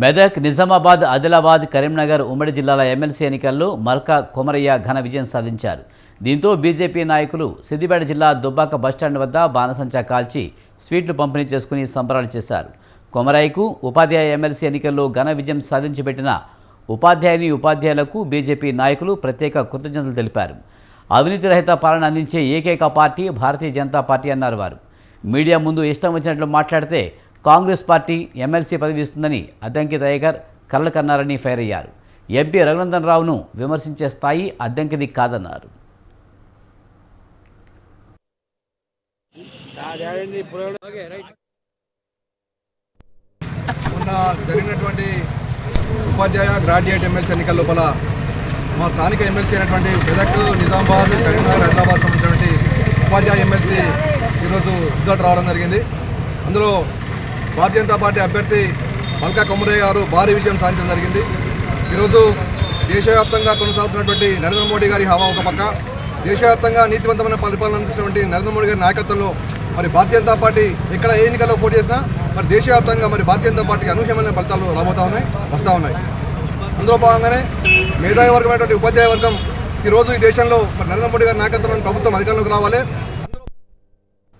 మెదక్ నిజామాబాద్ ఆదిలాబాద్ కరీంనగర్ ఉమ్మడి జిల్లాల ఎమ్మెల్సీ ఎన్నికల్లో మల్కా కొమరయ్య ఘన విజయం సాధించారు. దీంతో బీజేపీ నాయకులు సిద్దిపేట జిల్లా దుబ్బాక బస్టాండ్ వద్ద బాణసంచా కాల్చి స్వీట్లు పంపిణీ చేసుకుని సంబరాలు చేశారు. కొమరయ్యకు ఉపాధ్యాయ ఎమ్మెల్సీ ఎన్నికల్లో ఘన విజయం సాధించిపెట్టిన ఉపాధ్యాయుని ఉపాధ్యాయులకు బీజేపీ నాయకులు ప్రత్యేక కృతజ్ఞతలు తెలిపారు. అవినీతి రహిత పాలన అందించే ఏకైక పార్టీ భారతీయ జనతా పార్టీ అన్నారు వారు. మీడియా ముందు ఇష్టం వచ్చినట్లు మాట్లాడితే కాంగ్రెస్ పార్టీ ఎమ్మెల్సీ పదవి ఇస్తుందని అద్దంకి దయగర్ కళ్ళ కన్నారని ఫైర్ అయ్యారు. ఎంపీ రఘునందన్ రావును విమర్శించే స్థాయి అద్దంకిది కాదన్నారు. మొన్న జరిగినటువంటి ఉపాధ్యాయ గ్రాడ్యుయేట్ ఎమ్మెల్సీ ఎన్నికల లోపల మా స్థానిక ఎమ్మెల్సీ అయినటువంటి మెదక్ నిజామాబాద్ కరీంనగర్ హైదరాబాద్ సంబంధించినటువంటి ఉపాధ్యాయ ఎమ్మెల్సీ ఈరోజు రిజల్ట్ రావడం జరిగింది. అందులో భారతీయ జనతా పార్టీ అభ్యర్థి మల్కా కొమరయ్య గారు భారీ విజయం సాధించడం జరిగింది. ఈరోజు దేశవ్యాప్తంగా కొనసాగుతున్నటువంటి నరేంద్ర మోడీ గారి హవా ఒక పక్క. దేశవ్యాప్తంగా నీతివంతమైన పరిపాలన అందిస్తున్నటువంటి నరేంద్ర మోడీ గారి నాయకత్వంలో మరి భారతీయ జనతా పార్టీ ఎక్కడ ఏ ఎన్నికల్లో పోటీ చేసినా మరి దేశవ్యాప్తంగా మరి భారతీయ జనతా పార్టీకి అనూహ్యమైన ఫలితాలు రాబోతా ఉన్నాయి వస్తూ ఉన్నాయి. అందులో భాగంగానే మేధావి వర్గమైనటువంటి ఉపాధ్యాయ వర్గం ఈరోజు ఈ దేశంలో మరి నరేంద్ర మోడీ గారి నాయకత్వంలో ప్రభుత్వం అధికారంలోకి రావాలి.